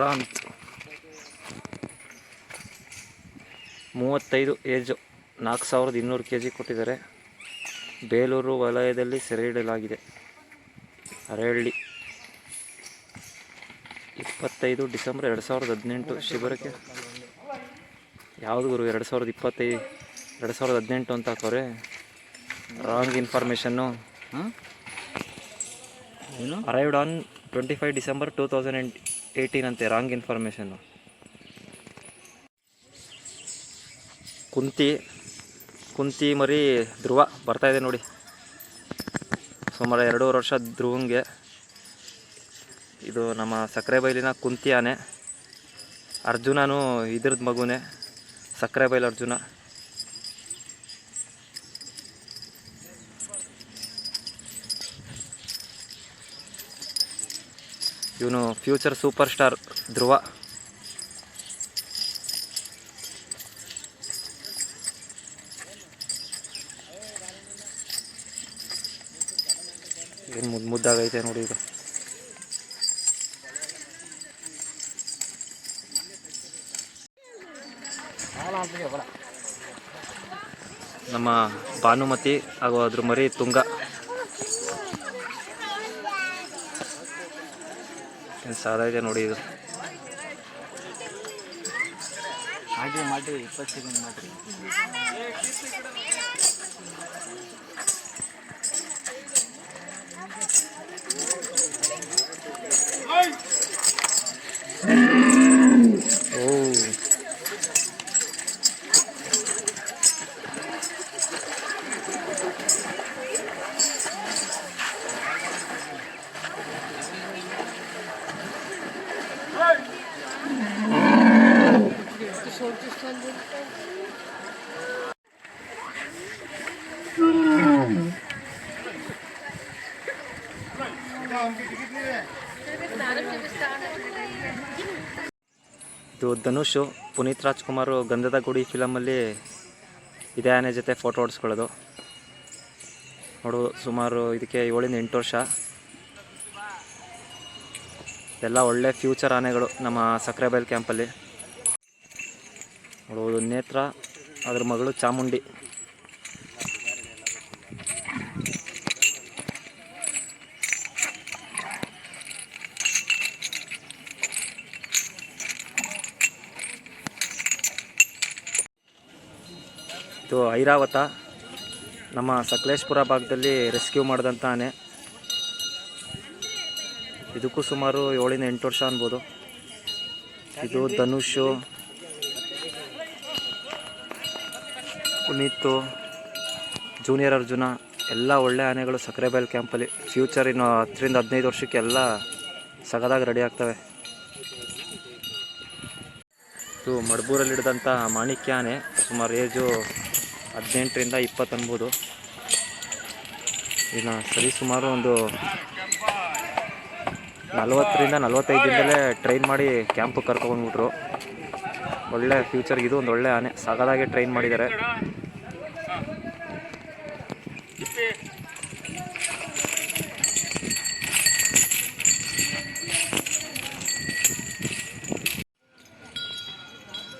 ವಿಕ್ರಾಂತ್ ಮೂವತ್ತೈದು ಏಜು ನಾಲ್ಕು ಸಾವಿರದ ಇನ್ನೂರು ಕೆ ಜಿ ಕೊಟ್ಟಿದ್ದಾರೆ. ಬೇಲೂರು ವಲಯದಲ್ಲಿ ಸೆರೆ ಅರಹಳ್ಳಿ ಇಪ್ಪತ್ತೈದು ಡಿಸೆಂಬರ್ ಎರಡು ಸಾವಿರದ ಹದಿನೆಂಟು ಶಿಬಿರಕ್ಕೆ. ಯಾವುದು ಗುರು ಎರಡು ಸಾವಿರದ ಇಪ್ಪತ್ತೈದು ಎರಡು ಸಾವಿರದ ಹದಿನೆಂಟು ಅಂತ ಹಾಕೋರೆ. Wrong information arrived on twenty five December two thousand and eighteen ಅಂತೆ ರಾಂಗ್ ಇನ್ಫಾರ್ಮೇಷನ್ನು ಕುಂತಿ ಕುಂತಿ ಮರಿ ಧ್ರುವ ಬರ್ತಾಯಿದೆ ನೋಡಿ. ಸುಮಾರು ಎರಡೂವರೆ ವರ್ಷ ಧ್ರುವಂಗೆ. ಇದು ನಮ್ಮ ಸಕ್ಕರೆ ಬೈಲಿನ ಕುಂತಿ ಆನೆ. ಅರ್ಜುನನು ಇದ್ರದ್ದು ಮಗುನೇ, ಸಕ್ಕರೆ ಬೈಲ್ ಅರ್ಜುನ. ಇವನು ಫ್ಯೂಚರ್ ಸೂಪರ್ ಸ್ಟಾರ್ ಧ್ರುವ. ಏನು ಮುದ್ದು ಮುದ್ದಾಗೈತೆ ನೋಡಿ ಇದು. ನಮ್ಮ ಭಾನುಮತಿ ಹಾಗೂ ಅದ್ರ ಮರಿ ತುಂಗ. ಸಾದ ಇದೆ ನೋಡಿ ಇದು. ಮಾಡ್ರಿ ಮಾಡ್ರಿ ಇಪ್ಪತ್ತು ಸೆಕೆಂಡ್ ಮಾಡ್ರಿ ಓ ಇದು ಧನುಷು, ಪುನೀತ್ ರಾಜ್ಕುಮಾರ್ ಗಂಧದ ಗುಡಿ ಫಿಲಮಲ್ಲಿ ಇದೇ ಆನೆ ಜೊತೆ ಫೋಟೋ ಹೊಡ್ಸ್ಕೊಳ್ಳೋದು. ನೋಡು, ಸುಮಾರು ಇದಕ್ಕೆ ಏಳಿಂದ ಎಂಟು ವರ್ಷ. ಎಲ್ಲ ಒಳ್ಳೆ ಫ್ಯೂಚರ್ ಆನೆಗಳು ನಮ್ಮ ಸಕ್ರೆಬೈಲ್ ಕ್ಯಾಂಪಲ್ಲಿ. ನೋಡುವುದು ನೇತ್ರ, ಅದ್ರ ಮಗಳು ಚಾಮುಂಡಿ. ಇದು ಐರಾವತ. ನಮ್ಮ ಸಕಲೇಶ್ಪುರ ಭಾಗದಲ್ಲಿ ರೆಸ್ಕ್ಯೂ ಮಾಡಿದಂಥ ಆನೆ ಇದಕ್ಕೂ ಸುಮಾರು ಏಳಿಂದ ಎಂಟು ವರ್ಷ ಅನ್ಬೋದು. ಇದು ಧನುಷು, ಪುನೀತು, ಜೂನಿಯರ್ ಅರ್ಜುನ, ಎಲ್ಲ ಒಳ್ಳೆ ಆನೆಗಳು ಸಕ್ರೆಬೈಲ್ ಕ್ಯಾಂಪಲ್ಲಿ. ಫ್ಯೂಚರ್ ಇನ್ನು ಹತ್ತರಿಂದ ಹದಿನೈದು ವರ್ಷಕ್ಕೆ ಎಲ್ಲ ಸಗದಾಗಿ ರೆಡಿ ಆಗ್ತವೆ. ಇದು ಮಡ್ಬೂರಲ್ಲಿ ಹಿಡಿದಂಥ ಮಾಣಿಕ್ಯ ಆನೆ. ಸುಮಾರು ಏಜು ಹದಿನೆಂಟರಿಂದ ಇಪ್ಪತ್ತು ಅನ್ಬೋದು ಇನ್ನು ಸರಿ ಸುಮಾರು ಒಂದು ನಲ್ವತ್ತರಿಂದ ನಲ್ವತ್ತೈದು ದಿನದಲ್ಲೇ ಟ್ರೈನ್ ಮಾಡಿ ಕ್ಯಾಂಪಿಗೆ ಕರ್ಕೊಂಡ್ಬಿಟ್ರು ಒಳ್ಳೆ ಫ್ಯೂಚರ್ಗೆ ಇದು, ಒಂದು ಒಳ್ಳೆ ಆನೆ. ಸಗದಾಗೆ ಟ್ರೈನ್ ಮಾಡಿದ್ದಾರೆ.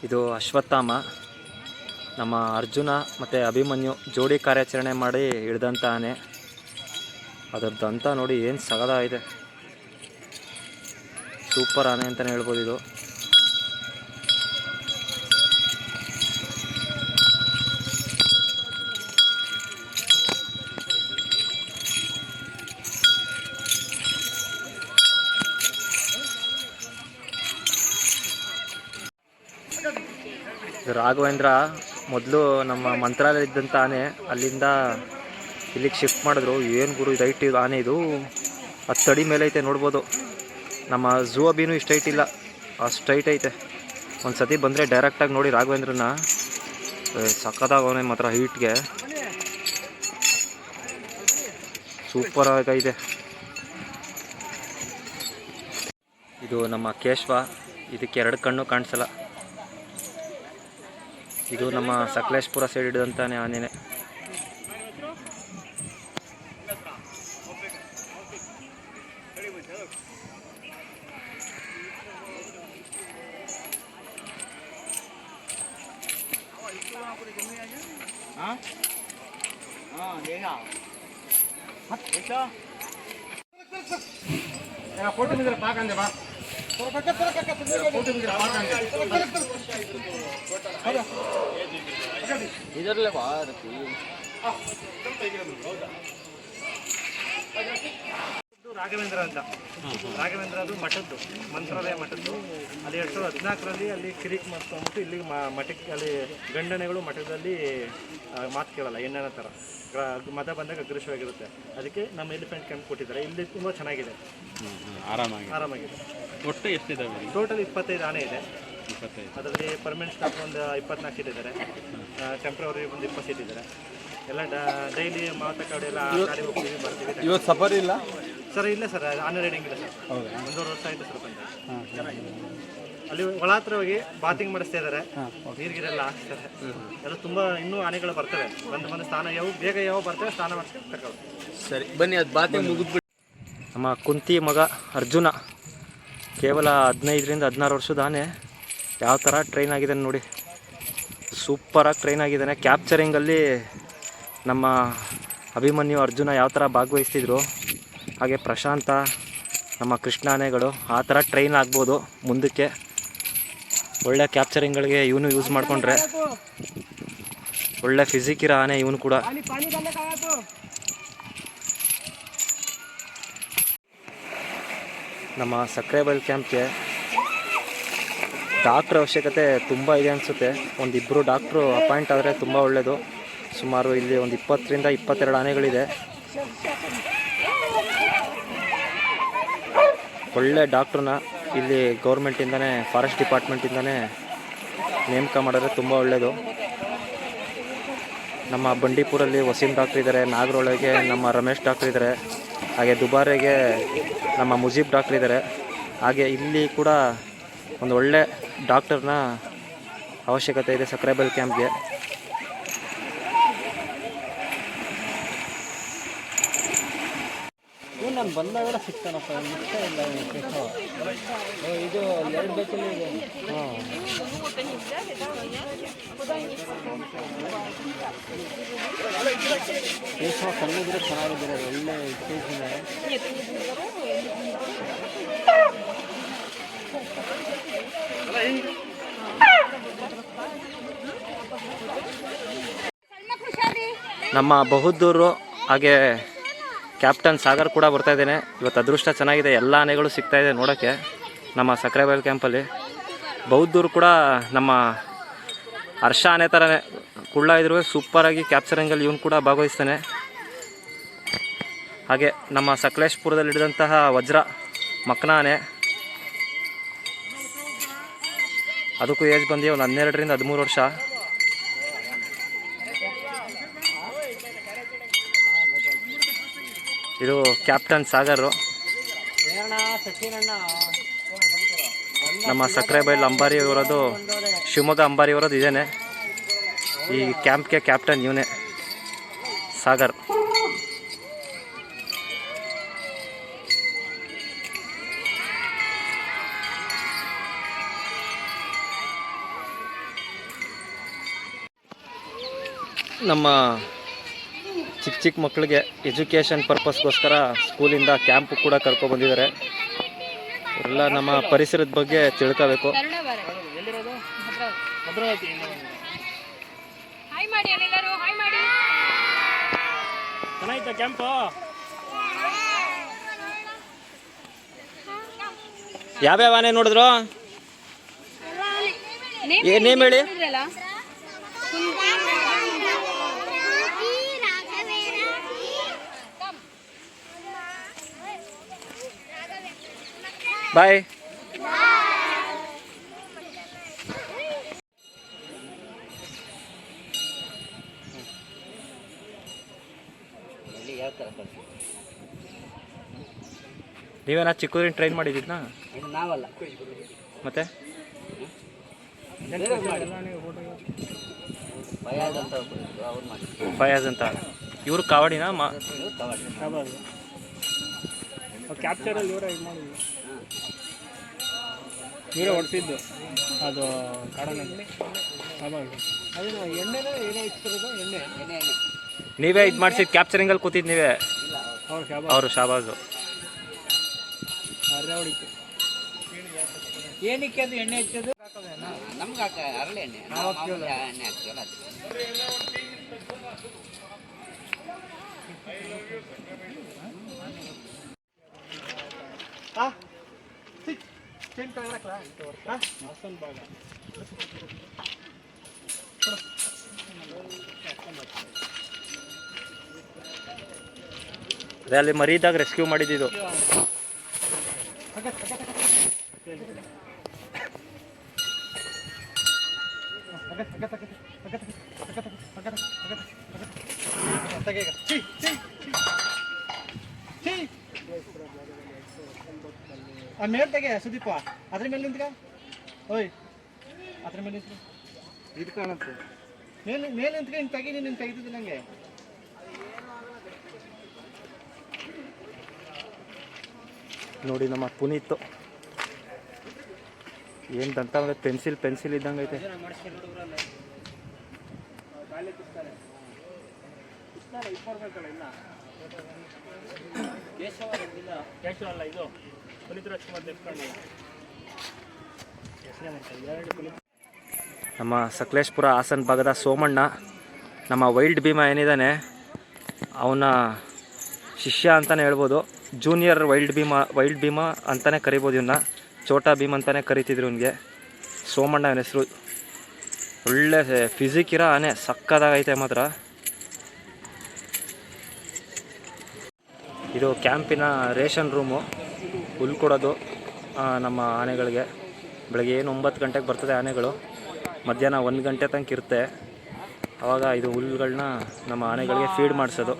ಇದು ಅಶ್ವತ್ಥಾಮ. ನಮ್ಮ ಅರ್ಜುನ ಮತ್ತು ಅಭಿಮನ್ಯು ಜೋಡಿ ಕಾರ್ಯಾಚರಣೆ ಮಾಡಿ ಹಿಡ್ದಂಥ ಆನೆ ಅದರದ್ದು ನೋಡಿ ಏನು ಸಗದ ಇದೆ. ಸೂಪರ್ ಆನೆ ಅಂತಲೇ ಹೇಳ್ಬೋದು ಇದು. ರಾಘವೇಂದ್ರ ಮೊದಲು ನಮ್ಮ ಮಂತ್ರಾಲಯ ಇದ್ದಂಥ ಆನೆ ಅಲ್ಲಿಂದ ಇಲ್ಲಿಗೆ ಶಿಫ್ಟ್ ಮಾಡಿದ್ರು. ಏನು ಗುರು, ಇದು ಹೈಟ್ ಇದು ಆನೆ ಇದು? ಹತ್ತು ಅಡಿ ಮೇಲೆ ಐತೆ, ನೋಡ್ಬೋದು. ನಮ್ಮ ಝೂ ಅಬಿನೂ ಇಷ್ಟು ಹೈಟ್ ಇಲ್ಲ. ಅಷ್ಟು ಐತೆ. ಒಂದು ಸತಿ ಬಂದರೆ ಡೈರೆಕ್ಟಾಗಿ ನೋಡಿ ರಾಘವೇಂದ್ರನ ಸಕ್ಕತ್ತಾಗವನೇ ಮಾತ್ರ ಹೈಟ್ಗೆ ಸೂಪರ್ ಆಗೈತೆ ಇದು ನಮ್ಮ ಕೇಶವ. ಇದಕ್ಕೆ ಎರಡು ಕಣ್ಣು ಕಾಣಿಸಲ್ಲ. ಇದು ನಮ್ಮ ಸಕಲೇಶ್ಪುರ ಸೈಡ್ ಹಿಡಿದಂತಾನೆ ಆನೆನೆ ಹಾಂ ಹಾಂ ಬೇಗ ಫೋಟೋ ಬಿದ್ರೆ ಪಾಕಂದೆ ಬಾ ಫೋಟೋ ಬಿದ್ರೆ ಪಾಕಂದೆ ಇದರಲ್ಲೇ ರಾಘವೇಂದ್ರ ಅಂತ. ರಾಘವೇಂದ್ರ ಅದು ಮಠದ್ದು ಮಂತ್ರಾಲಯ ಮಠದ್ದು. ಅಲ್ಲಿ ಎರಡು ಸಾವಿರದ ಹದಿನಾಲ್ಕರಲ್ಲಿ ಅಲ್ಲಿ ಕಿರಿಕ್ ಮಾಡ್ಕೊಂಡ್ಬಿಟ್ಟು ಇಲ್ಲಿ ಮಠಕ್ಕೆ ಅಲ್ಲಿ ಗಂಡನೆಗಳು ಮಠದಲ್ಲಿ ಮಾತು ಕೇಳಲ್ಲ ಎಣ್ಣೆನ ಥರ ಮತ ಬಂದಾಗ ಅಗ್ರಸವಾಗಿರುತ್ತೆ ಅದಕ್ಕೆ ನಮ್ಮ ಎಲಿಫೆಂಟ್ ಕ್ಯಾಂಪ್ ಕೊಟ್ಟಿದ್ದಾರೆ. ಇಲ್ಲಿ ತುಂಬ ಚೆನ್ನಾಗಿದೆ. ಆರಾಮಾಗಿ ಆರಾಮಾಗಿದೆ. ಒಟ್ಟು ಎಷ್ಟಿದ್ದಾವೆ ಟೋಟಲ್ ಇಪ್ಪತ್ತೈದು ಆನೆ ಇದೆ. ಇಪ್ಪತ್ತೈದು. ಅದರಲ್ಲಿ ಪರ್ಮನೆಂಟ್ ಸ್ಟಾಫ್ ಒಂದು ಇಪ್ಪತ್ನಾಲ್ಕು ಸೀಟ್ ಇದ್ದಾರೆ. ಟೆಂಪ್ರವರಿ ಒಂದು ಇಪ್ಪತ್ತು ಸೀಟ್ ಇದ್ದಾರೆ. ಎಲ್ಲ ಡೈಲಿ ಮಾತಾಡಿ ಕಡೆ ಎಲ್ಲ ಗಾಡಿ ಹೋಗ್ತೀವಿ ಬರ್ತೀವಿ. ಇವತ್ತು ಸಫರ್ ಇಲ್ಲ? ಸರ್ ಇಲ್ಲ ಸರ್ ಆನೆ ರೈಡಿಂಗ್ ಇಲ್ಲ ಸರ್ ಹೌದಾ? ಒಂದೂವರೆ ವರ್ಷ ಆಯಿತು ಸರ್ ಬಂದು. ಅಲ್ಲಿ ಒಳ ಹತ್ರ ಹೋಗಿ ಬಾತಿಂಗ್ ಮಾಡಿಸ್ತಾ ಇದ್ದಾರೆ. ನೀರ್ಗಿರೆಲ್ಲ ಹಾಕ್ತಾರೆ ಎಲ್ಲ ತುಂಬಾ ಇನ್ನೂ ಆನೆಗಳು ಬರ್ತವೆ. ಬಂದು ಬಂದು ಸ್ನಾನ ಯಾವ ಬೇಗ ಯಾವ ಬರ್ತವೆ ಸ್ನಾನ ಮಾಡಿಸ್ಕೊಂಡು ಸರಿ ಬನ್ನಿ ಅದು ಬಾತಿಂಗ್ ಮುಗಿದ್ಬಿಟ್ಟು ನಮ್ಮ ಕುಂತಿ ಮಗ ಅರ್ಜುನ. ಕೇವಲ ಹದಿನೈದರಿಂದ ಹದಿನಾರು ವರ್ಷದ ಆನೆ ಯಾವ ಥರ ಟ್ರೈನ್ ಆಗಿದೆ ನೋಡಿ. ಸೂಪರಾಗಿ ಟ್ರೈನ್ ಆಗಿದ್ದಾನೆ. ಕ್ಯಾಪ್ಚರಿಂಗಲ್ಲಿ ನಮ್ಮ ಅಭಿಮನ್ಯು, ಅರ್ಜುನ ಯಾವ ಥರ ಭಾಗವಹಿಸ್ತಿದ್ರು, ಹಾಗೆ ಪ್ರಶಾಂತ, ನಮ್ಮ ಕೃಷ್ಣ ಆನೆಗಳು ಆ ಥರ ಟ್ರೈನ್ ಆಗ್ಬೋದು ಮುಂದಕ್ಕೆ. ಒಳ್ಳೆ ಕ್ಯಾಪ್ಚರಿಂಗ್ಗಳಿಗೆ ಇವನು ಯೂಸ್ ಮಾಡಿಕೊಂಡ್ರೆ. ಒಳ್ಳೆ ಫಿಸಿಕ್ ಇರೋ ಆನೆ ಇವನು ಕೂಡ. ನಮ್ಮ ಸಕ್ರೆಬೈಲ್ ಕ್ಯಾಂಪ್ಗೆ ಡಾಕ್ಟ್ರ್ ಅವಶ್ಯಕತೆ ತುಂಬ ಇದೆ ಅನಿಸುತ್ತೆ. ಒಂದಿಬ್ಬರು ಡಾಕ್ಟ್ರು ಅಪಾಯಿಂಟ್ ಆದರೆ ತುಂಬ ಒಳ್ಳೆಯದು ಸುಮಾರು ಇಲ್ಲಿ ಒಂದು ಇಪ್ಪತ್ತರಿಂದ ಇಪ್ಪತ್ತೆರಡು ಆನೆಗಳಿದೆ. ಒಳ್ಳೆ ಡಾಕ್ಟ್ರನ್ನ ಇಲ್ಲಿ ಗೌರ್ಮೆಂಟಿಂದನೇ, ಫಾರೆಸ್ಟ್ ಡಿಪಾರ್ಟ್ಮೆಂಟಿಂದನೇ ನೇಮಕ ಮಾಡಿದ್ರೆ ತುಂಬ ಒಳ್ಳೆಯದು ನಮ್ಮ ಬಂಡೀಪುರಲ್ಲಿ ವಸೀಂ ಡಾಕ್ಟ್ರ್ ಇದ್ದಾರೆ ನಾಗರೊಳಗೆ ನಮ್ಮ ರಮೇಶ್ ಡಾಕ್ಟ್ರ್ ಇದ್ದಾರೆ ಹಾಗೆ ದುಬಾರೆಗೆ ನಮ್ಮ ಮುಜೀಬ್ ಡಾಕ್ಟ್ರ್ ಇದ್ದಾರೆ ಹಾಗೆ ಇಲ್ಲಿ ಕೂಡ ಒಂದು ಒಳ್ಳೆ ಡಾಕ್ಟರ್ನ ಅವಶ್ಯಕತೆ ಇದೆ ಸಕ್ರೆಬಲ್ ಕ್ಯಾಂಪ್ಗೆ ನಾನು ಬಂದಾಗೆಲ್ಲ ಸಿಗ್ತಾನಪ್ಪ ಇಷ್ಟ ಇಲ್ಲ ಇದು ಎರಡು ಬೇಕಲ್ಲಿ ಇದೆ. ಕೇಶವ ಕಣ್ಣಿದ್ರೆ ಚೆನ್ನಾಗಿದ್ದಾರೆ ಒಳ್ಳೆ ಕೇಸಿದೆ ನಮ್ಮ ಬಹುದ್ದೂರು ಹಾಗೆ ಕ್ಯಾಪ್ಟನ್ ಸಾಗರ್ ಕೂಡ ಬರ್ತಾ ಇದ್ದೇನೆ. ಇವತ್ತು ಅದೃಷ್ಟ ಚೆನ್ನಾಗಿದೆ. ಎಲ್ಲ ಆನೆಗಳು ಸಿಗ್ತಾ ಇದೆ ನೋಡೋಕ್ಕೆ. ನಮ್ಮ ಸಕ್ರೆಬೈಲ್ ಕ್ಯಾಂಪಲ್ಲಿ ಬೌದ್ಧರು ಕೂಡ ನಮ್ಮ ಹರ್ಷ ಆನೆ ಥರನೇ ಕುಳ್ಳ ಇದ್ರು ಸೂಪರಾಗಿ ಕ್ಯಾಪ್ಚರಿಂಗಲ್ಲಿ ಇವನು ಕೂಡ ಭಾಗವಹಿಸ್ತಾನೆ. ಹಾಗೆ ನಮ್ಮ ಸಕಲೇಶ್ಪುರದಲ್ಲಿ ಹಿಡಿದಂತಹ ವಜ್ರ ಮಕ್ನ ಆನೆ. ಅದಕ್ಕೂ ಏಜ್ ಬಂದು ಒಂದು ಹನ್ನೆರಡರಿಂದ ಹದಿಮೂರು ವರ್ಷ. ಇದು ಕ್ಯಾಪ್ಟನ್ ಸಾಗರು. ನಮ್ಮ ಸಕ್ಕರೆ ಬೈಲ್ ಅಂಬಾರಿ ಅವರದು ಶಿವಮೊಗ್ಗ ಅಂಬಾರಿ ಅವರದು ಇದೇನೆ. ಈ ಕ್ಯಾಂಪ್ಗೆ ಕ್ಯಾಪ್ಟನ್ ಇವನೇ ಸಾಗರ್. ನಮ್ಮ ಚಿಕ್ಕ ಚಿಕ್ಕ ಮಕ್ಕಳಿಗೆ ಎಜುಕೇಷನ್ ಪರ್ಪಸ್ಗೋಸ್ಕರ ಸ್ಕೂಲಿಂದ ಕ್ಯಾಂಪ್ ಕೂಡ ಕರ್ಕೊಬಂದಿದ್ದಾರೆ. ಎಲ್ಲ ನಮ್ಮ ಪರಿಸರದ ಬಗ್ಗೆ ತಿಳ್ಕೋಬೇಕು. ಎಲ್ಲಿರೋದು ಭದ್ರಾವತಿ ಹಾಯ್ ಮಾಡಿ ಎಲ್ಲರೂ ಹಾಯ್ ಮಾಡಿ ಚೆನ್ನಾಯ್ತಾ ಕ್ಯಾಂಪು? ಯಾವ್ಯಾವ ಆನೆ ನೋಡಿದ್ರು? ಏ ಹೇಳಿ. ಬಾಯ್ ನೀವೇನಾ ಚಿಕ್ಕೂರಿನ ಟ್ರೈನ್ ಮಾಡಿದ್ದಿದ್ನಾ ಇದು ನಾವಲ್ಲ. ಮತ್ತೆ? ಫಯಾಜ್ ಅಂತ ಇವರು ಕಾವಡಿನ ಮಾ ಕ್ಯಾಪ್ಚರಲ್ಲಿ ಇವರೇ ಇದು ಮಾಡಿದ್ವಿ ಇವರೇ ಹೊಡೆಸಿದ್ದು. ಅದು ಕಾಡಲ್ಲಿ ಅದೇನು ಎಣ್ಣೆನೋ ಏನೋ ಇಟ್ಟಿರೋದು ಎಣ್ಣೆ. ನೀವೇ ಇದು ಮಾಡಿಸಿದ ಕ್ಯಾಪ್ಚರಿಂಗಲ್ಲಿ ಕೂತಿದ್ ನೀವೇ. ಅವ್ರು ಶಾಬ ಅವರು ಶಾಬಾಜು ಹೊಡಿತು. ಏನಕ್ಕೆ ಅದು ಎಣ್ಣೆ ಹಚ್ಚೋದು? ನಮ್ಗೆ ಹಾಕ ಎಣ್ಣೆ. ನಾವು ಮಾಮೂಲಿ ಎಣ್ಣೆ ಹಾಕ್ತೀವಲ್ಲ ಅದು. ಅದೇ ಅಲ್ಲಿ ಮರಿದಾಗ ರೆಸ್ಕ್ಯೂ ಮಾಡಿದ್ದು ಆ ಮೇಲೆ ತೆಗೆ ಸುದೀಪ ಅದ್ರ ಮೇಲೆ ನಿಂತ್ಕ. ಓಯ್ ಅದ್ರ ಮೇಲೆ ನಿಂತ್ಕ. ಇದು ಕಾಣುತ್ತೆ. ಮೇಲೆ ಮೇಲೆ ನಿಂತ್ಕ ಹಿಂಗೆ ತೆಗಿ ನೀನು ತೆಗಿತಿದ್ದೆ ನನಗೆ ನೋಡಿ ನಮ್ಮ ಪುನೀತ್. ಏನು ದಂತ ಪೆನ್ಸಿಲ್ ಪೆನ್ಸಿಲ್ ಇದ್ದಂಗೆ ಐತೆ. ಕೇಶವ ಅಲ್ಲ ಇದು. ನಮ್ಮ ಸಕಲೇಶ್ಪುರ ಹಾಸನ ಭಾಗದ ಸೋಮಣ್ಣ, ನಮ್ಮ ವೈಲ್ಡ್ ಭೀಮ ಏನಿದ್ದಾನೆ ಅವನ ಶಿಷ್ಯ ಅಂತಲೇ ಹೇಳ್ಬೋದು. Junior wild Bheema wild Bheema ಅಂತಲೇ ಕರಿಬೋದು ಇವನ್ನ ಚೋಟಾ ಭೀಮ್ ಅಂತಲೇ ಕರಿತಿದ್ರು ಇವನಿಗೆ. ಸೋಮಣ್ಣ ಅವನ ಹೆಸರು ಒಳ್ಳೆ ಫಿಸಿಕ್ ಇರೋ ಆನೆ, ಸಕ್ಕದಾಗೈತೆ ಮಾತ್ರ. ಇದು ಕ್ಯಾಂಪಿನ ರೇಷನ್ ರೂಮು ಹುಲ್ ಕೊಡೋದು ನಮ್ಮ ಆನೆಗಳಿಗೆ. ಬೆಳಗ್ಗೆ ಏನು ಒಂಬತ್ತು ಗಂಟೆಗೆ ಬರ್ತದೆ ಆನೆಗಳು. ಮಧ್ಯಾಹ್ನ ಒಂದು ಗಂಟೆ ತನಕ ಇರುತ್ತೆ. ಆವಾಗ ಇದು ಹುಲ್ಲುಗಳನ್ನ ನಮ್ಮ ಆನೆಗಳಿಗೆ ಫೀಡ್ ಮಾಡಿಸೋದು.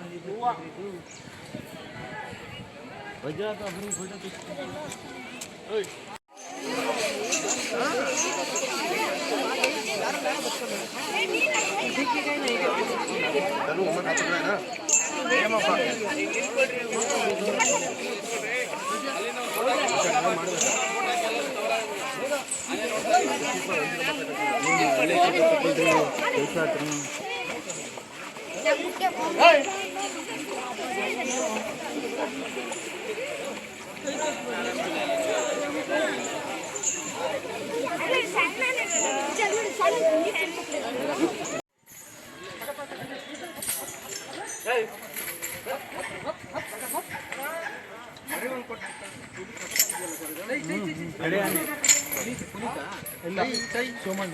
ಸಣ್ಣ ಸಣ್ಣ ಸೋಮಣ್ಣ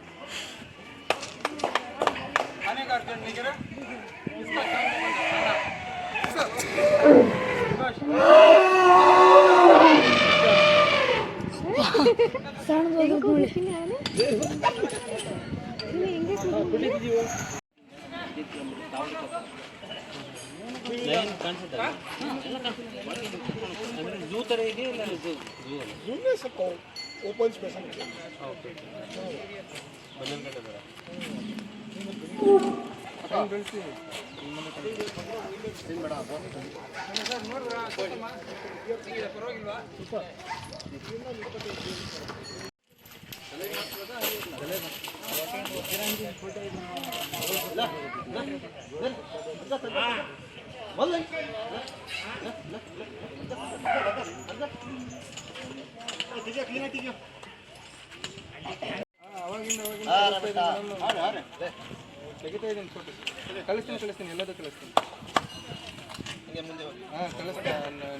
अनेक अड़चन निकले इसका ಜೂ ಥರ ಇದೆ ಇಲ್ಲ ಜೂ ಜೂ ಸ್ವಲ್ಪ ಓಪನ್ ಸ್ಪೇಸ್ ಓಕೆ ಬಂದಿರ್ತಾರೆ ತೆಗಿಯೋ ಕ್ಲೀನಾಗಿ ತೆಗಿಯೋ ಕಳಿಸ್ತೀನಿ ಕಳಿಸ್ತೀನಿ ಎಲ್ಲದೂ ಕಳಿಸ್ತೀನಿ ಹಾಂ ಕಳಿಸ್ತೀನಿ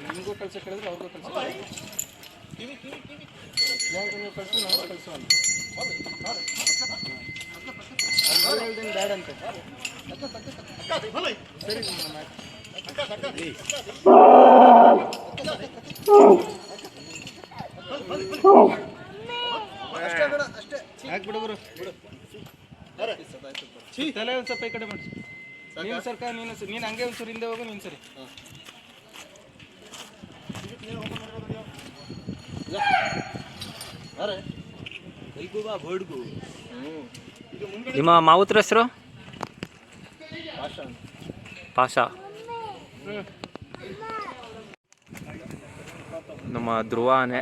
ನಿಮಗೂ ಕಳಿಸಿ ಕೇಳಿದ್ರೆ ಅವ್ರಿಗೂ ಕಳಿಸಿ ಬ್ಯಾಂಕ್ ನೀವು ಕಳಿಸಿ ನಾವು ಕಳಿಸೋ ಅಂತ ಹೇಳ್ತೀನಿ ಬ್ಯಾಡ ಅಂತ ಸರಿ Oh! ಹಾಕ್ಬಿಡು ಬರು ಬಿಡು ತಲೆ ಒಂದು ಸ್ವಲ್ಪ ಈ ಕಡೆ ಮಾಡಿ ನೀನು ಸರ್ಕ ನೀನು ಸ- ನೀನು ಹಂಗೆ ಒಂಚೂರು ಹಿಂದೆ ಹೋಗು ನೀನು ಸರಿ. ನಿಮ್ಮ ಮಾವುತ್ರ ಹೆಸರು? ಪಾಷಾ. ನಮ್ಮ ಧ್ರುವ ಆನೆ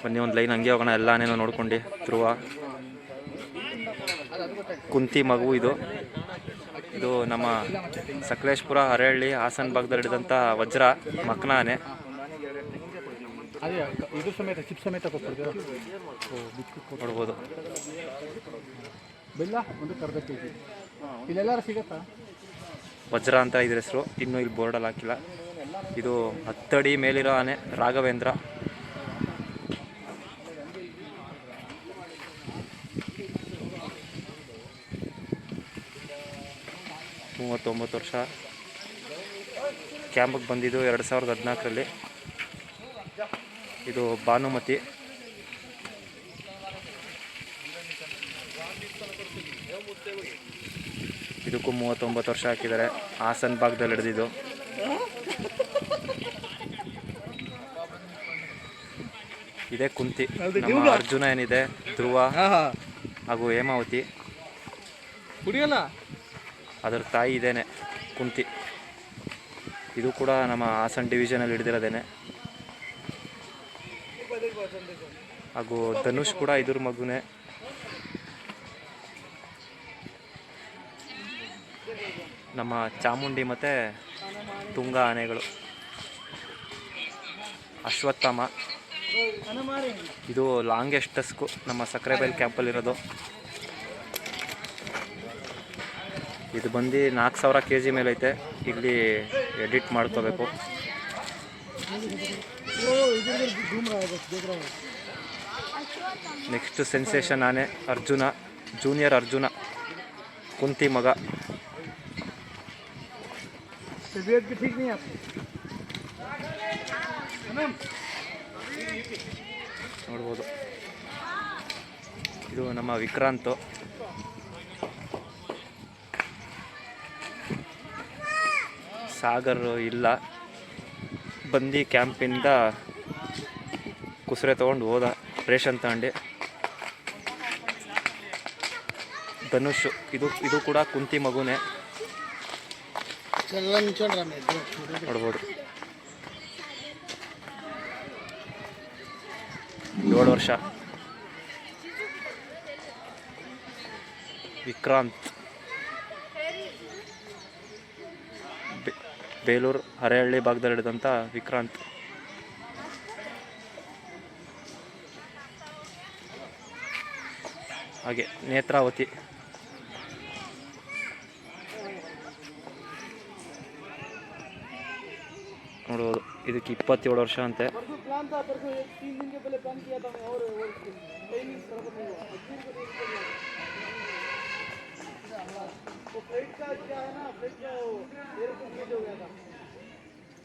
ಬನ್ನಿ ಒಂದು ಲೈನ್ ಹಂಗೆ ಹೋಗೋಣ. ಎಲ್ಲ ಆನೆನೂ ನೋಡ್ಕೊಂಡು ಧ್ರುವ. ಕುಂತಿ ಮಗು ಇದು. ಇದು ನಮ್ಮ ಸಕಲೇಶ್ಪುರ ಹರಹಳ್ಳಿ ಹಾಸನ ಭಾಗದಲ್ಲಿ ಹಿಡಿದಂಥ ವಜ್ರ ಮಕ್ನ ಆನೆ ನೋಡ್ಬೋದು. ವಜ್ರ ಅಂತ ಇದ್ರ ಹೆಸರು. ಇನ್ನು ಇಲ್ಲಿ ಬೋರ್ಡಲ್ಲಿ ಹಾಕಿಲ್ಲ. ಇದು ಹತ್ತಡಿ ಮೇಲಿರೋ ಆನೆ ರಾಘವೇಂದ್ರ. ಮೂವತ್ತೊಂಬತ್ತು ವರ್ಷ. ಕ್ಯಾಂಪಿಗೆ ಬಂದಿದ್ದು ಎರಡು ಸಾವಿರದ ಹದಿನಾಲ್ಕರಲ್ಲಿ. ಇದು ಭಾನುಮತಿ. ಇದಕ್ಕೂ ಮೂವತ್ತೊಂಬತ್ತು ವರ್ಷ ಹಾಕಿದ್ದಾರೆ. ಹಾಸನ ಭಾಗದಲ್ಲಿ ಹಿಡಿದಿದ್ದು ಇದೇ ಕುಂತಿ. ನಮ್ಮ ಅರ್ಜುನ ಏನಿದೆ ಧ್ರುವ ಹಾಗೂ ಹೇಮಾವತಿ. ಕುಡಿಯಲ್ಲ ಅದರ ತಾಯಿ ಇದೇನೆ, ಕುಂತಿ. ಇದು ಕೂಡ ನಮ್ಮ ಹಾಸನ್ ಡಿವಿಷನಲ್ಲಿ ಹಿಡಿದಿರೋದೇನೆ. ಹಾಗೂ ಧನುಷ್ ಕೂಡ ಇದ್ರ ಮಗುನೇ. ನಮ್ಮ ಚಾಮುಂಡಿ ಮತ್ತು ತುಂಗ ಆನೆಗಳು. ಅಶ್ವತ್ಥಾಮ. ಇದು ಲಾಂಗೆಸ್ಟ್ ಟಸ್ಕು ನಮ್ಮ ಸಕ್ಕರೆಬೈಲ್ ಕ್ಯಾಂಪಲ್ಲಿರೋದು ಇದು ಬಂದು ನಾಲ್ಕು ಸಾವಿರ ಕೆ ಜಿ ಮೇಲೆ ಐತೆ ಇಲ್ಲಿ ಎಡಿಟ್ ಮಾಡ್ಕೋಬೇಕು. ನೆಕ್ಸ್ಟ್ ಸೆನ್ಸೇಷನ್ ಆನೆ ಅರ್ಜುನ ಜೂನಿಯರ್ ಅರ್ಜುನ, ಕುಂತಿ ಮಗ. ನೋಡ್ಬೋದು. ಇದು ನಮ್ಮ ವಿಕ್ರಾಂತು. ಸಾಗರ್ ಇಲ್ಲ. ಬಂದು ಕ್ಯಾಂಪಿಂದ ಕುಸುರೆ ತೊಗೊಂಡು ಹೋದ, ರೇಷನ್ ತಗೊಂಡು. ಧನುಷ್, ಇದು ಇದು ಕೂಡ ಕುಂತಿ ಮಗುನೇ. ನೋಡ್ಬೋದು. ಏಳು ವರ್ಷ. ವಿಕ್ರಾಂತ್. ಬೇಲೂರು ಹರೇಹಳ್ಳಿ ಭಾಗದಲ್ಲಿ ಹಿಡಿದಂಥ ವಿಕ್ರಾಂತ್. ಹಾಗೆ ನೇತ್ರಾವತಿ. ನೋಡ್ಬೋದು ಇದಕ್ಕೆ ಇಪ್ಪತ್ತೇಳು ವರ್ಷ ಅಂತೆ. प्लान था परसों एक तीन दिन के पहले प्लान किया था मैं और और ट्रेनिंग बराबर नहीं हुआ अजमेर को देख लिया तो फ्लाइट का क्या है ना फ्लाइट का एयरपोर्ट चेंज हो गया था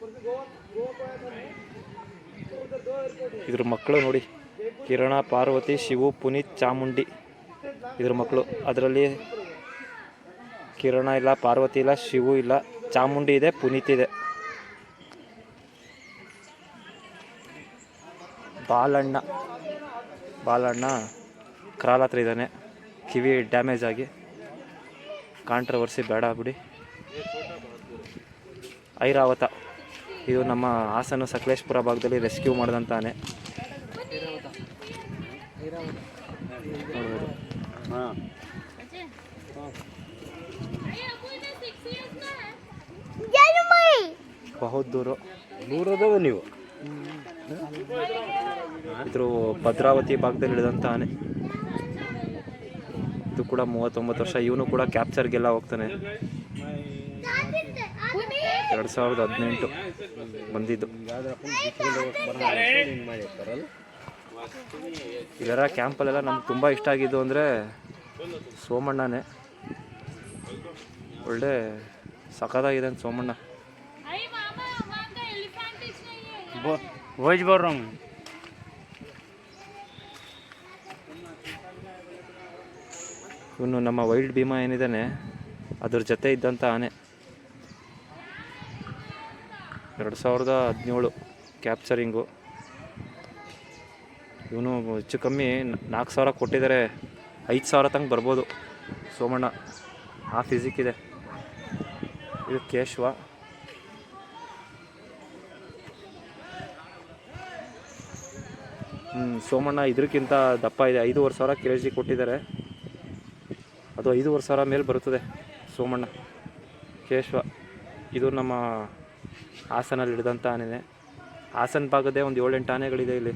परसों गोवा गोवा को आया था मैं तो उधर दो एयरपोर्ट है ಇದ್ರ ಮಕ್ಕಳು ನೋಡಿ ಕಿರಣ ಪಾರ್ವತಿ ಶಿವು ಪುನೀತ್ ಚಾಮುಂಡಿ ಇದ್ರ ಮಕ್ಕಳು ಅದರಲ್ಲಿ ಕಿರಣ ಇಲ್ಲ ಪಾರ್ವತಿ ಇಲ್ಲ ಶಿವು ಇಲ್ಲ ಚಾಮುಂಡಿ ಇದೆ ಪುನೀತ್ ಇದೆ ಬಾಲಣ್ಣ ಬಾಲಣ್ಣ ಕ್ರಾಲ್ ಹತ್ರ ಇದ್ದಾನೆ ಕಿವಿ ಡ್ಯಾಮೇಜ್ ಆಗಿ ಕಾಂಟ್ರವರ್ಸಿ ಬೇಡ ಬಿಡಿ. ಐರಾವತ. ಇದು ನಮ್ಮ ಹಾಸನ ಸಕಲೇಶ್ಪುರ ಭಾಗದಲ್ಲಿ ರೆಸ್ಕ್ಯೂ ಮಾಡಿದಂಥ ಆನೆ ನೋಡ್ಬೋದು ದೂರ ನೀವು? ಇದ್ರ ಭದ್ರಾವತಿ ಭಾಗದಲ್ಲಿ ಆನೆ ಇದು ಕೂಡ ಮೂವತ್ತೊಂಬತ್ತು ವರ್ಷ ಇವನು ಕೂಡ ಕ್ಯಾಪ್ಚರ್ಗೆಲ್ಲ ಹೋಗ್ತಾನೆ. ಎರಡು ಸಾವಿರದ ಹದಿನೆಂಟು ಬಂದಿದ್ದು. ಇದರ ಕ್ಯಾಂಪಲ್ಲೆಲ್ಲ ನಮ್ಗೆ ತುಂಬ ಇಷ್ಟ ಆಗಿದ್ದು ಅಂದರೆ ಸೋಮಣ್ಣನೇ. ಒಳ್ಳೆ ಸಖತ್ತಾಗಿದೆ ಅಂತ ಸೋಮಣ್ಣ. ಭೋಜ್ ಬರ್ರಮ್ಮ ಇವನು ನಮ್ಮ ವೈಲ್ಡ್ ಭೀಮಾ ಏನಿದ್ದಾನೆ ಅದ್ರ ಜೊತೆ ಇದ್ದಂಥ ಆನೆ. ಎರಡು ಸಾವಿರದ ಹದಿನೇಳು ಕ್ಯಾಪ್ಚರಿಂಗು ಇವನು ಹೆಚ್ಚು ಕಮ್ಮಿ ನಾಲ್ಕು ಸಾವಿರ ಕೊಟ್ಟಿದ್ದಾರೆ ಐದು ಸಾವಿರ ತನಕ ಬರ್ಬೋದು. ಸೋಮಣ್ಣ, ಆ ಫಿಸಿಕ್ ಇದೆ. ಇದು ಕೇಶವ ಹ್ಞೂ ಸೋಮಣ್ಣ ಇದಕ್ಕಿಂತ ದಪ್ಪ ಇದೆ, ಐದೂವರೆ ಸಾವಿರ ಕೆ ಜಿ ಕೊಟ್ಟಿದ್ದಾರೆ. ಅದು ಐದೂವರೆ ಸಾವಿರ ಮೇಲೆ ಬರುತ್ತದೆ. ಸೋಮಣ್ಣ, ಕೇಶವ, ಇದು ನಮ್ಮ ಹಾಸನಲ್ಲಿ ಹಿಡಿದಂಥ ಆನೆನೆ. ಹಾಸನ ಭಾಗದೇ ಒಂದು ಏಳೆಂಟು ಆನೆಗಳಿದೆ ಇಲ್ಲಿ.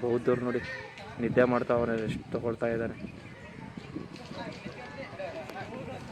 ಬೌದ್ಧರು ನೋಡಿ ನಿದ್ದೆ ಮಾಡ್ತಾ ಅವನೇ ಎಷ್ಟು ತಗೊಳ್ತಾ ಇದ್ದಾನೆ.